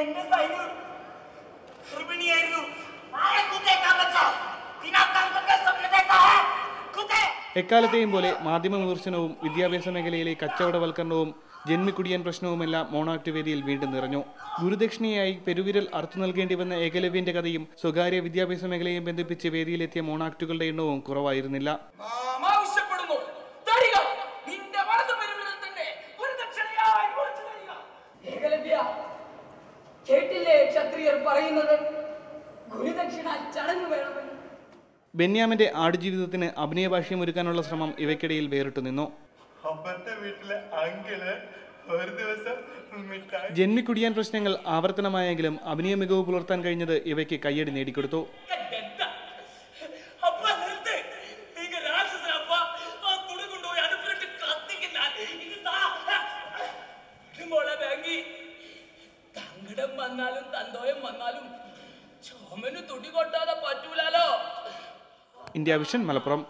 എന്റെ ഗർഭിണിയായിരുന്നു എക്കാലത്തെയും പോലെ മാധ്യമ വിമർശനവും വിദ്യാഭ്യാസ മേഖലയിലെ കച്ചവടവൽക്കരണവും ജന്മിക്കുടിയൻ പ്രശ്നവുമെല്ലാം മോണാക്ട് വേദിയിൽ വീണ്ടും നിറഞ്ഞു. ഗുരുദക്ഷിണയായി പെരുവിരൽ അറുത്തു നൽകേണ്ടി വന്ന ഏകലവ്യന്റെ കഥയും സ്വകാര്യ വിദ്യാഭ്യാസ മേഖലയും ബന്ധിപ്പിച്ച് വേദിയിലെത്തിയ മോണാക്ടുകളുടെ എണ്ണവും കുറവായിരുന്നില്ല. ഏകലവ്യ കേട്ടില്ലേ ക്ഷത്രിയർ പറയുന്നത്? ഗുരുദക്ഷിണ ചടങ്ങ് വേണമെന്ന്. ബെന്യാമിന്റെ ആടുജീവിതത്തിന് അഭിനയ അഭിനയഭാഷ്യം ഒരുക്കാനുള്ള ശ്രമം ഇവയ്ക്കിടയിൽ വേറിട്ടു നിന്നു. വീട്ടിലെ അങ്കിൾ ഒരു ദിവസം ജന്മിക്കുടിയാൻ പ്രശ്നങ്ങൾ ആവർത്തനമായെങ്കിലും അഭിനയ മികവ് പുലർത്താൻ കഴിഞ്ഞത് ഇവയ്ക്ക് കയ്യടി നേടിക്കൊടുത്തു. ബാങ്കി. തങ്കടം വന്നാലും തന്തോയം വന്നാലും ചോമന് തുടി കൊട്ടാതെ പറ്റൂലാലോ? India Vision Malappuram.